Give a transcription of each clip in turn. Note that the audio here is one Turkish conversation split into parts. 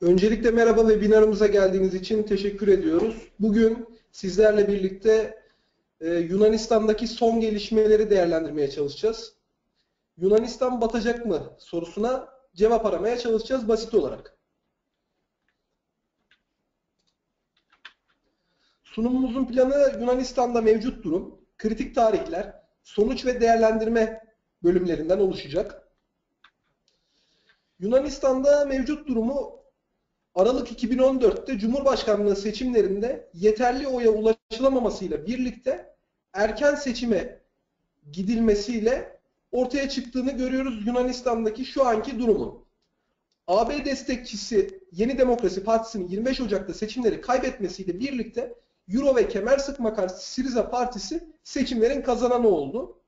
Öncelikle merhaba webinarımıza geldiğiniz için teşekkür ediyoruz. Bugün sizlerle birlikte e, Yunanistan'daki son gelişmeleri değerlendirmeye çalışacağız. Yunanistan batacak mı sorusuna cevap aramaya çalışacağız basit olarak. Sunumumuzun planı Yunanistan'da mevcut durum, kritik tarihler, sonuç ve değerlendirme bölümlerinden oluşacak. Yunanistan'da mevcut durumu Aralık 2014'te Cumhurbaşkanlığı seçimlerinde yeterli oya ulaşılamamasıyla birlikte erken seçime gidilmesiyle ortaya çıktığını görüyoruz Yunanistan'daki şu anki durumun. AB destekçisi Yeni Demokrasi Partisi'nin 25 Ocak'ta seçimleri kaybetmesiyle birlikte Euro ve kemer sıkma karşı Siriza Partisi seçimlerin kazananı oldu.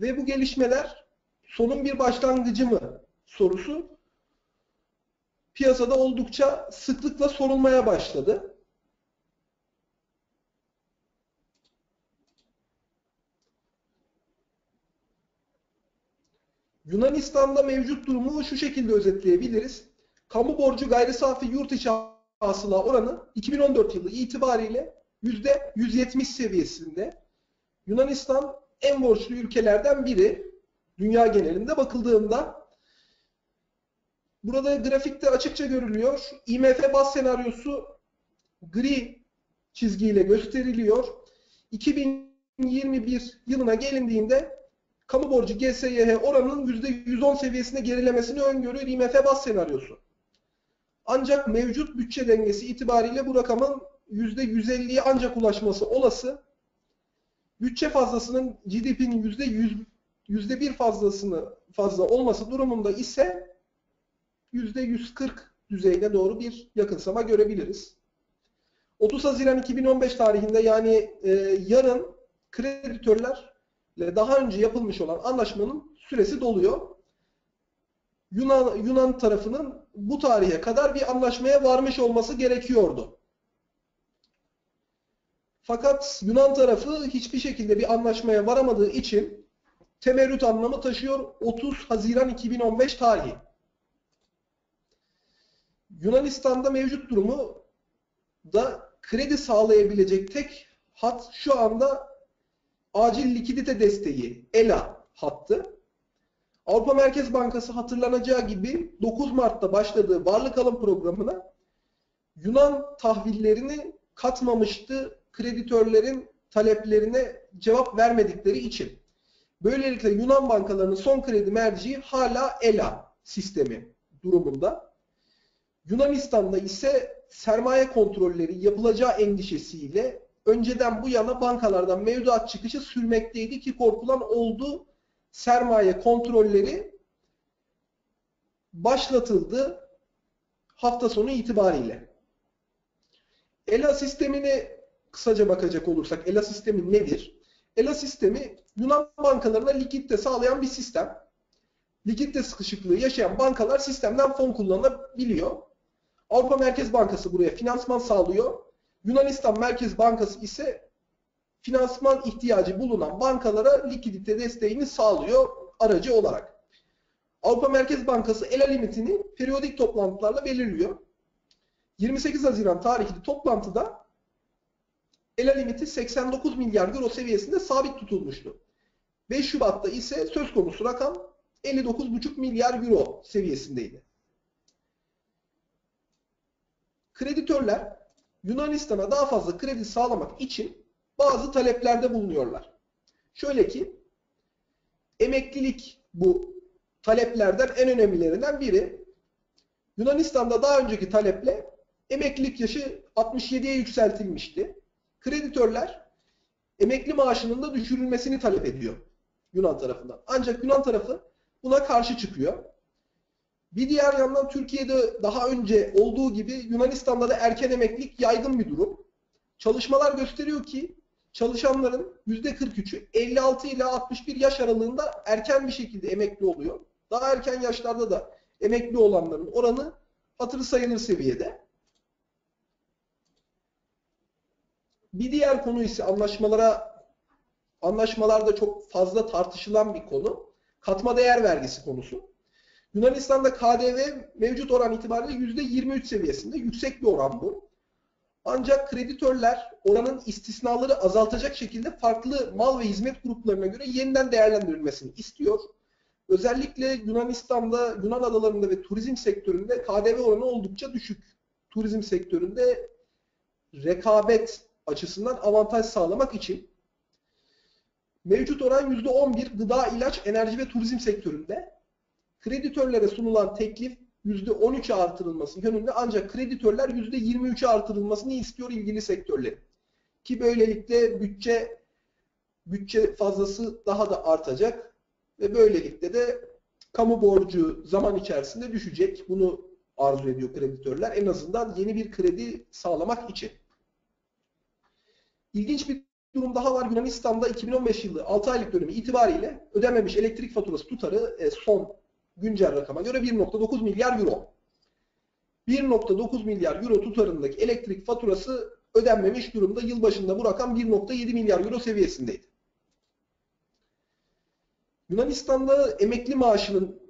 Ve bu gelişmeler sonun bir başlangıcı mı sorusu piyasada oldukça sıklıkla sorulmaya başladı. Yunanistan'da mevcut durumu şu şekilde özetleyebiliriz. Kamu borcu gayri safi yurt içi hasıla oranı 2014 yılı itibariyle %170 seviyesinde. Yunanistan en borçlu ülkelerden biri. Dünya genelinde bakıldığında Burada grafikte açıkça görülüyor. IMF baz senaryosu gri çizgiyle gösteriliyor. 2021 yılına gelindiğinde kamu borcu GSYH oranının %110 seviyesine gerilemesini öngörüyor IMF baz senaryosu. Ancak mevcut bütçe dengesi itibariyle bu rakamın %150'ye ancak ulaşması olası. Bütçe fazlasının GDP'nin %100 %1 fazlasını fazla olması durumunda ise %140 düzeyine doğru bir yakınsama görebiliriz. 30 Haziran 2015 tarihinde yani e, yarın kreditörlerle daha önce yapılmış olan anlaşmanın süresi doluyor. Yunan, Yunan tarafının bu tarihe kadar bir anlaşmaya varmış olması gerekiyordu. Fakat Yunan tarafı hiçbir şekilde bir anlaşmaya varamadığı için temerrüt anlamı taşıyor 30 Haziran 2015 tarihi. Yunanistan'da mevcut durumu da kredi sağlayabilecek tek hat şu anda acil likidite desteği ELA hattı. Avrupa Merkez Bankası hatırlanacağı gibi 9 Mart'ta başladığı varlık alım programına Yunan tahvillerini katmamıştı kreditörlerin taleplerine cevap vermedikleri için. Böylelikle Yunan bankalarının son kredi merciği hala ELA sistemi durumunda. Yunanistan'da ise sermaye kontrolleri yapılacağı endişesiyle önceden bu yana bankalardan mevduat çıkışı sürmekteydi ki korkulan oldu sermaye kontrolleri başlatıldı hafta sonu itibariyle. ELA sistemini kısaca bakacak olursak ELA sistemi nedir? ELA sistemi Yunan bankalarına likidite sağlayan bir sistem. Likidite sıkışıklığı yaşayan bankalar sistemden fon kullanabiliyor. Avrupa Merkez Bankası buraya finansman sağlıyor. Yunanistan Merkez Bankası ise finansman ihtiyacı bulunan bankalara likidite desteğini sağlıyor aracı olarak. Avrupa Merkez Bankası ELA limitini periyodik toplantılarla belirliyor. 28 Haziran tarihli toplantıda ELA limiti 89 milyar euro seviyesinde sabit tutulmuştu. 5 Şubat'ta ise söz konusu rakam 59,5 milyar euro seviyesindeydi. Kreditörler Yunanistan'a daha fazla kredi sağlamak için bazı taleplerde bulunuyorlar. Şöyle ki emeklilik bu taleplerden en önemlilerinden biri. Yunanistan'da daha önceki taleple emeklilik yaşı 67'ye yükseltilmişti. Kreditörler emekli maaşının da düşürülmesini talep ediyor Yunan tarafından. Ancak Yunan tarafı buna karşı çıkıyor. Bir diğer yandan Türkiye'de daha önce olduğu gibi Yunanistan'da da erken emeklilik yaygın bir durum. Çalışmalar gösteriyor ki çalışanların %43'ü 56 ile 61 yaş aralığında erken bir şekilde emekli oluyor. Daha erken yaşlarda da emekli olanların oranı hatırı sayılır seviyede. Bir diğer konu ise anlaşmalara anlaşmalarda çok fazla tartışılan bir konu. Katma değer vergisi konusu. Yunanistan'da KDV mevcut oran itibariyle %23 seviyesinde. Yüksek bir oran bu. Ancak kreditörler oranın istisnaları azaltacak şekilde farklı mal ve hizmet gruplarına göre yeniden değerlendirilmesini istiyor. Özellikle Yunanistan'da, Yunan adalarında ve turizm sektöründe KDV oranı oldukça düşük. Turizm sektöründe rekabet açısından avantaj sağlamak için mevcut oran %11 gıda, ilaç, enerji ve turizm sektöründe kreditörlere sunulan teklif %13'e artırılması yönünde ancak kreditörler %23'e artırılmasını istiyor ilgili sektörlerin. Ki böylelikle bütçe bütçe fazlası daha da artacak ve böylelikle de kamu borcu zaman içerisinde düşecek. Bunu arzu ediyor kreditörler. En azından yeni bir kredi sağlamak için. İlginç bir durum daha var. Yunanistan'da 2015 yılı 6 aylık dönemi itibariyle ödenmemiş elektrik faturası tutarı e, son güncel rakama göre 1.9 milyar euro. 1.9 milyar euro tutarındaki elektrik faturası ödenmemiş durumda. Yılbaşında bu rakam 1.7 milyar euro seviyesindeydi. Yunanistan'da emekli maaşının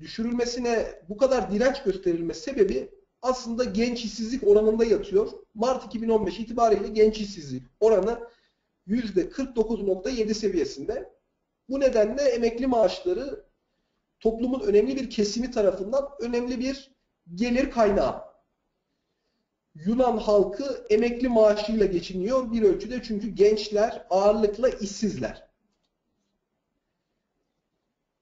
düşürülmesine bu kadar direnç gösterilme sebebi aslında genç işsizlik oranında yatıyor. Mart 2015 itibariyle genç işsizlik oranı %49.7 seviyesinde. Bu nedenle emekli maaşları toplumun önemli bir kesimi tarafından önemli bir gelir kaynağı. Yunan halkı emekli maaşıyla geçiniyor bir ölçüde çünkü gençler ağırlıkla işsizler.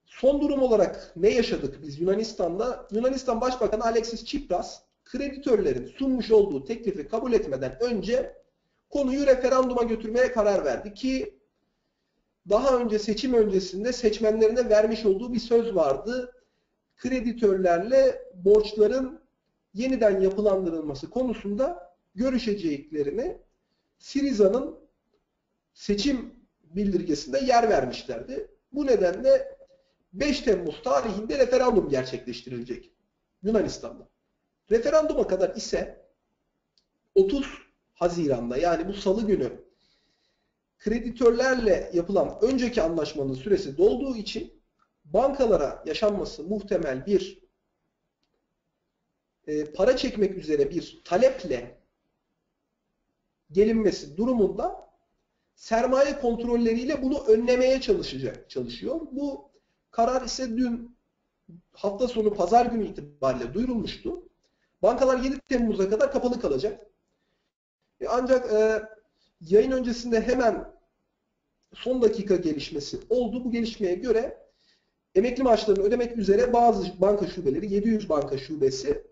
Son durum olarak ne yaşadık biz Yunanistan'da? Yunanistan Başbakanı Alexis Tsipras kreditörlerin sunmuş olduğu teklifi kabul etmeden önce konuyu referanduma götürmeye karar verdi ki daha önce seçim öncesinde seçmenlerine vermiş olduğu bir söz vardı. Kreditörlerle borçların yeniden yapılandırılması konusunda görüşeceklerini Siriza'nın seçim bildirgesinde yer vermişlerdi. Bu nedenle 5 Temmuz tarihinde referandum gerçekleştirilecek Yunanistan'da. Referanduma kadar ise 30 Haziran'da yani bu salı günü kreditörlerle yapılan önceki anlaşmanın süresi dolduğu için bankalara yaşanması muhtemel bir e, para çekmek üzere bir taleple gelinmesi durumunda sermaye kontrolleriyle bunu önlemeye çalışacak, çalışıyor. Bu karar ise dün hafta sonu pazar günü itibariyle duyurulmuştu. Bankalar 7 Temmuz'a kadar kapalı kalacak. E, ancak e, yayın öncesinde hemen son dakika gelişmesi oldu. Bu gelişmeye göre emekli maaşlarını ödemek üzere bazı banka şubeleri, 700 banka şubesi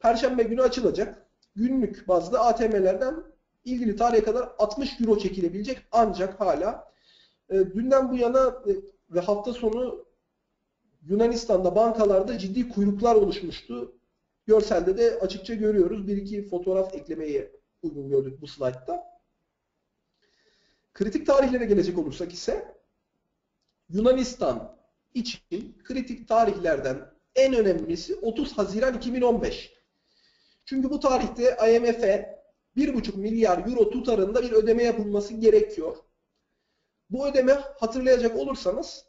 Perşembe günü açılacak. Günlük bazda ATM'lerden ilgili tarihe kadar 60 euro çekilebilecek ancak hala e, dünden bu yana e, ve hafta sonu Yunanistan'da bankalarda ciddi kuyruklar oluşmuştu. Görselde de açıkça görüyoruz. Bir iki fotoğraf eklemeyi uygun gördük bu slaytta. Kritik tarihlere gelecek olursak ise Yunanistan için kritik tarihlerden en önemlisi 30 Haziran 2015. Çünkü bu tarihte IMF'e 1,5 milyar euro tutarında bir ödeme yapılması gerekiyor. Bu ödeme hatırlayacak olursanız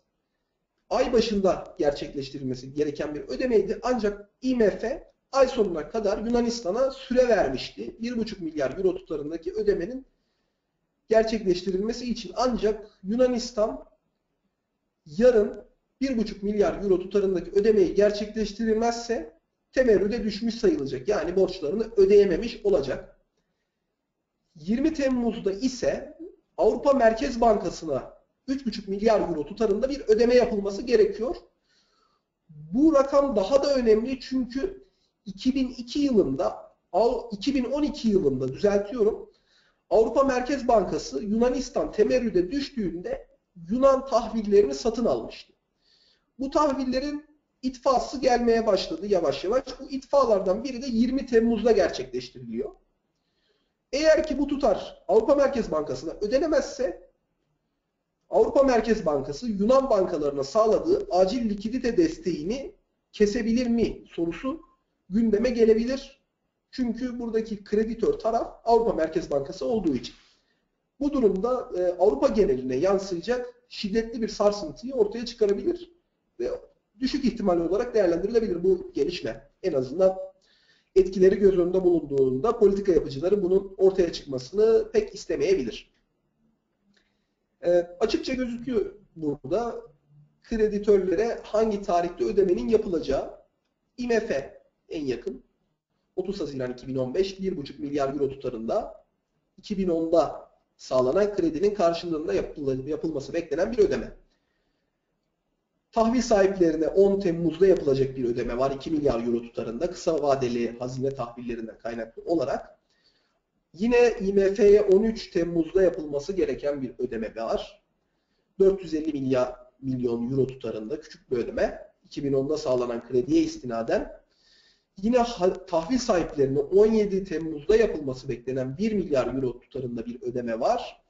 ay başında gerçekleştirilmesi gereken bir ödemeydi. Ancak IMF ay sonuna kadar Yunanistan'a süre vermişti. 1,5 milyar euro tutarındaki ödemenin gerçekleştirilmesi için ancak Yunanistan yarın 1,5 milyar euro tutarındaki ödemeyi gerçekleştirilmezse temerrüde düşmüş sayılacak. Yani borçlarını ödeyememiş olacak. 20 Temmuz'da ise Avrupa Merkez Bankası'na 3,5 milyar euro tutarında bir ödeme yapılması gerekiyor. Bu rakam daha da önemli çünkü 2002 yılında 2012 yılında düzeltiyorum Avrupa Merkez Bankası Yunanistan temerrüde düştüğünde Yunan tahvillerini satın almıştı. Bu tahvillerin itfası gelmeye başladı yavaş yavaş. Bu itfalardan biri de 20 Temmuz'da gerçekleştiriliyor. Eğer ki bu tutar Avrupa Merkez Bankası'na ödenemezse Avrupa Merkez Bankası Yunan bankalarına sağladığı acil likidite desteğini kesebilir mi sorusu gündeme gelebilir. Çünkü buradaki kreditör taraf Avrupa Merkez Bankası olduğu için. Bu durumda e, Avrupa geneline yansıyacak şiddetli bir sarsıntıyı ortaya çıkarabilir ve düşük ihtimal olarak değerlendirilebilir bu gelişme. En azından etkileri göz önünde bulunduğunda politika yapıcıları bunun ortaya çıkmasını pek istemeyebilir. E, açıkça gözüküyor burada kreditörlere hangi tarihte ödemenin yapılacağı IMF en yakın 30 Haziran 2015 1,5 milyar euro tutarında 2010'da sağlanan kredinin karşılığında yapılması beklenen bir ödeme. Tahvil sahiplerine 10 Temmuz'da yapılacak bir ödeme var. 2 milyar euro tutarında kısa vadeli hazine tahvillerinden kaynaklı olarak. Yine IMF'ye 13 Temmuz'da yapılması gereken bir ödeme var. 450 milyar milyon euro tutarında küçük bir ödeme. 2010'da sağlanan krediye istinaden yine tahvil sahiplerine 17 Temmuz'da yapılması beklenen 1 milyar euro tutarında bir ödeme var.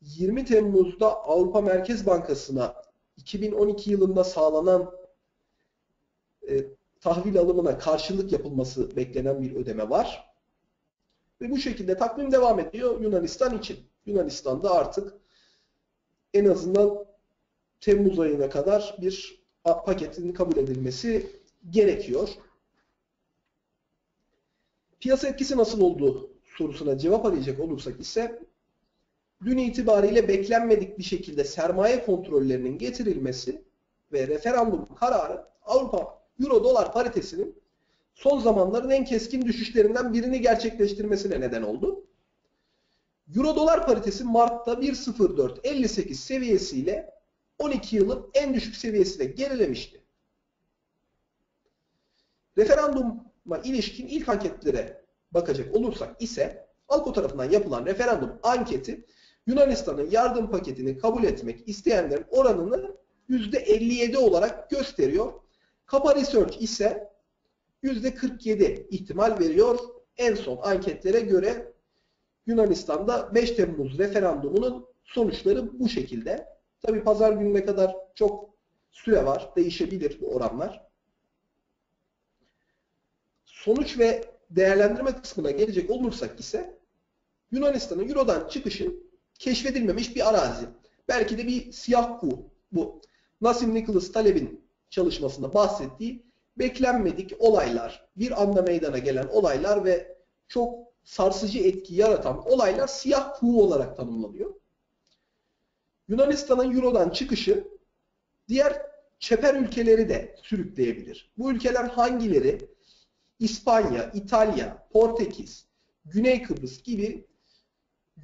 20 Temmuz'da Avrupa Merkez Bankası'na 2012 yılında sağlanan e, tahvil alımına karşılık yapılması beklenen bir ödeme var. Ve bu şekilde takvim devam ediyor Yunanistan için. Yunanistan'da artık en azından Temmuz ayına kadar bir paketin kabul edilmesi gerekiyor. Piyasa etkisi nasıl oldu sorusuna cevap arayacak olursak ise dün itibariyle beklenmedik bir şekilde sermaye kontrollerinin getirilmesi ve referandum kararı Avrupa Euro dolar paritesinin son zamanların en keskin düşüşlerinden birini gerçekleştirmesine neden oldu. Euro dolar paritesi Mart'ta 1.0458 seviyesiyle 12 yılın en düşük seviyesine gerilemişti. Referanduma ilişkin ilk anketlere bakacak olursak ise Alko tarafından yapılan referandum anketi Yunanistan'ın yardım paketini kabul etmek isteyenlerin oranını %57 olarak gösteriyor. Kapa Research ise %47 ihtimal veriyor. En son anketlere göre Yunanistan'da 5 Temmuz referandumunun sonuçları bu şekilde. Tabi pazar gününe kadar çok süre var. Değişebilir bu oranlar. Sonuç ve değerlendirme kısmına gelecek olursak ise Yunanistan'ın Euro'dan çıkışı keşfedilmemiş bir arazi. Belki de bir siyah kuğu bu. Nassim Nicholas Taleb'in çalışmasında bahsettiği beklenmedik olaylar, bir anda meydana gelen olaylar ve çok sarsıcı etki yaratan olaylar siyah kuğu olarak tanımlanıyor. Yunanistan'ın Euro'dan çıkışı diğer çeper ülkeleri de sürükleyebilir. Bu ülkeler hangileri? İspanya, İtalya, Portekiz, Güney Kıbrıs gibi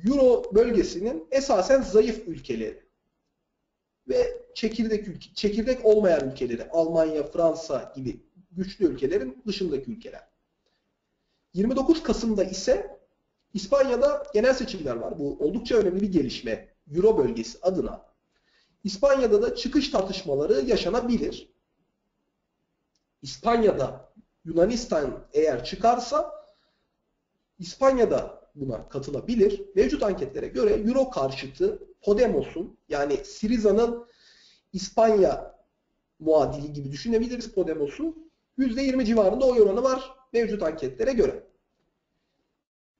Euro bölgesinin esasen zayıf ülkeleri ve çekirdek ülke, çekirdek olmayan ülkeleri Almanya, Fransa gibi güçlü ülkelerin dışındaki ülkeler. 29 Kasım'da ise İspanya'da genel seçimler var. Bu oldukça önemli bir gelişme. Euro bölgesi adına. İspanya'da da çıkış tartışmaları yaşanabilir. İspanya'da Yunanistan eğer çıkarsa İspanya'da buna katılabilir. Mevcut anketlere göre Euro karşıtı Podemos'un yani Siriza'nın İspanya muadili gibi düşünebiliriz Podemos'u. %20 civarında oy oranı var mevcut anketlere göre.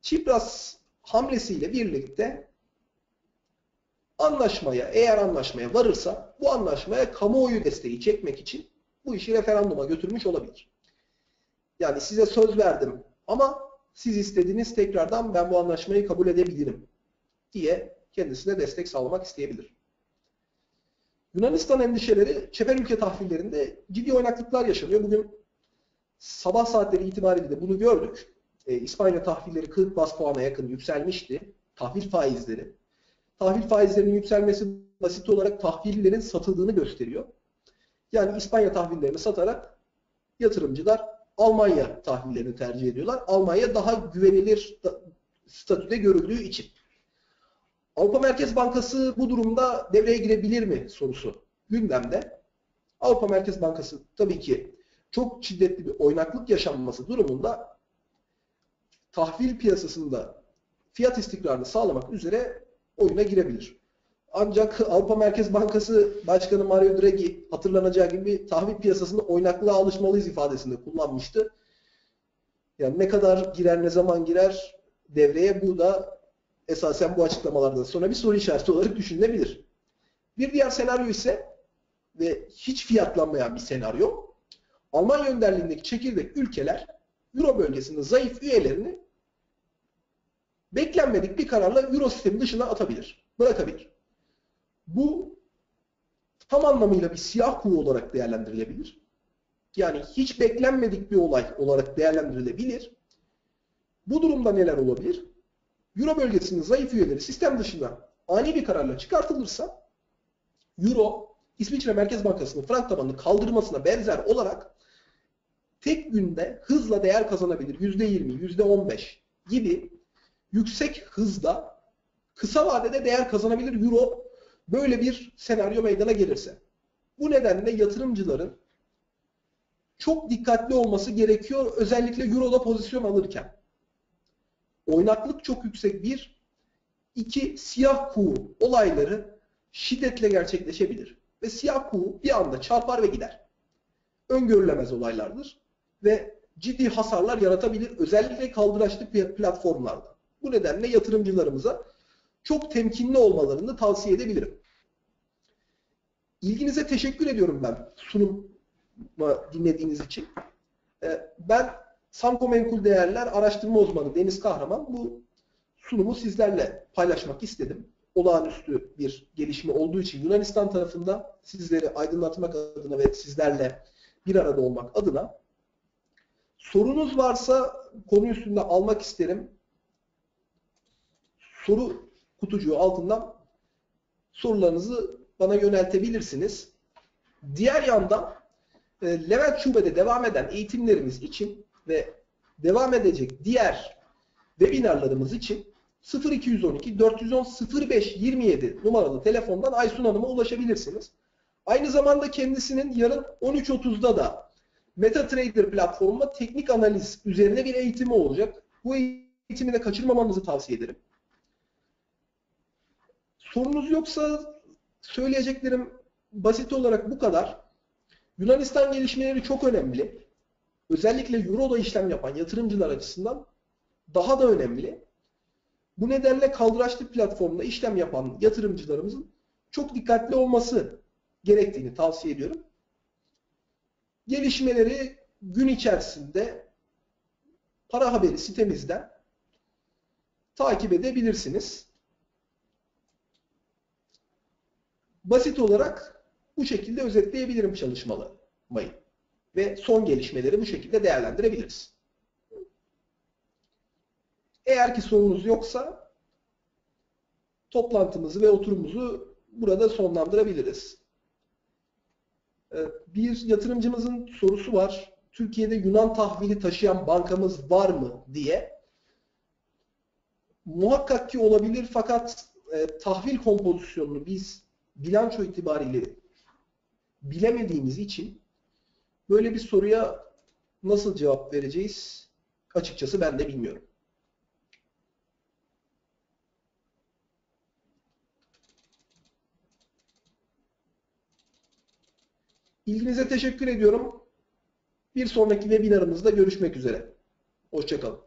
Çipras hamlesiyle birlikte anlaşmaya, eğer anlaşmaya varırsa bu anlaşmaya kamuoyu desteği çekmek için bu işi referanduma götürmüş olabilir. Yani size söz verdim ama siz istediğiniz tekrardan ben bu anlaşmayı kabul edebilirim diye kendisine destek sağlamak isteyebilir. Yunanistan endişeleri çeper ülke tahvillerinde ciddi oynaklıklar yaşanıyor. Bugün sabah saatleri itibariyle de bunu gördük. E, İspanya tahvilleri 40 bas puana yakın yükselmişti. Tahvil faizleri. Tahvil faizlerinin yükselmesi basit olarak tahvillerin satıldığını gösteriyor. Yani İspanya tahvillerini satarak yatırımcılar Almanya tahvillerini tercih ediyorlar. Almanya daha güvenilir statüde görüldüğü için. Avrupa Merkez Bankası bu durumda devreye girebilir mi sorusu gündemde. Avrupa Merkez Bankası tabii ki çok şiddetli bir oynaklık yaşanması durumunda tahvil piyasasında fiyat istikrarını sağlamak üzere oyuna girebilir. Ancak Avrupa Merkez Bankası Başkanı Mario Draghi hatırlanacağı gibi tahvil piyasasında oynaklığa alışmalıyız ifadesinde kullanmıştı. Yani ne kadar girer, ne zaman girer devreye bu da esasen bu açıklamalardan sonra bir soru işareti olarak düşünülebilir. Bir diğer senaryo ise ve hiç fiyatlanmayan bir senaryo. Almanya önderliğindeki çekirdek ülkeler Euro bölgesinde zayıf üyelerini beklenmedik bir kararla Euro sistemi dışına atabilir, bırakabilir. Bu tam anlamıyla bir siyah kuğu olarak değerlendirilebilir. Yani hiç beklenmedik bir olay olarak değerlendirilebilir. Bu durumda neler olabilir? Euro bölgesinin zayıf üyeleri sistem dışında ani bir kararla çıkartılırsa Euro İsviçre Merkez Bankası'nın frank tabanını kaldırmasına benzer olarak tek günde hızla değer kazanabilir. %20, %15 gibi yüksek hızda kısa vadede değer kazanabilir Euro böyle bir senaryo meydana gelirse. Bu nedenle yatırımcıların çok dikkatli olması gerekiyor özellikle Euro'da pozisyon alırken. Oynaklık çok yüksek bir, iki siyah kuğu olayları şiddetle gerçekleşebilir. Ve siyah kuğu bir anda çarpar ve gider. Öngörülemez olaylardır ve ciddi hasarlar yaratabilir özellikle kaldıraçlı platformlarda. Bu nedenle yatırımcılarımıza çok temkinli olmalarını tavsiye edebilirim. İlginize teşekkür ediyorum ben sunumu dinlediğiniz için. Ee, ben Samko Menkul Değerler Araştırma Uzmanı Deniz Kahraman bu sunumu sizlerle paylaşmak istedim. Olağanüstü bir gelişme olduğu için Yunanistan tarafında sizleri aydınlatmak adına ve sizlerle bir arada olmak adına sorunuz varsa konu üstünde almak isterim. Soru kutucuğu altından sorularınızı bana yöneltebilirsiniz. Diğer yandan e, Levent Şube'de devam eden eğitimlerimiz için ve devam edecek diğer webinarlarımız için 0212 410 05 27 numaralı telefondan Aysun Hanım'a ulaşabilirsiniz. Aynı zamanda kendisinin yarın 13.30'da da MetaTrader platformunda teknik analiz üzerine bir eğitimi olacak. Bu eğitimi de kaçırmamanızı tavsiye ederim. Sorunuz yoksa söyleyeceklerim basit olarak bu kadar. Yunanistan gelişmeleri çok önemli. Özellikle Euro'da işlem yapan yatırımcılar açısından daha da önemli. Bu nedenle kaldıraçlı platformda işlem yapan yatırımcılarımızın çok dikkatli olması gerektiğini tavsiye ediyorum. Gelişmeleri gün içerisinde para haberi sitemizden takip edebilirsiniz. Basit olarak bu şekilde özetleyebilirim çalışmayı. Ve son gelişmeleri bu şekilde değerlendirebiliriz. Eğer ki sorunuz yoksa toplantımızı ve oturumumuzu burada sonlandırabiliriz. Ee, bir yatırımcımızın sorusu var. Türkiye'de Yunan tahvili taşıyan bankamız var mı diye. Muhakkak ki olabilir fakat e, tahvil kompozisyonunu biz bilanço itibariyle bilemediğimiz için böyle bir soruya nasıl cevap vereceğiz açıkçası ben de bilmiyorum. İlginize teşekkür ediyorum. Bir sonraki webinarımızda görüşmek üzere. Hoşçakalın.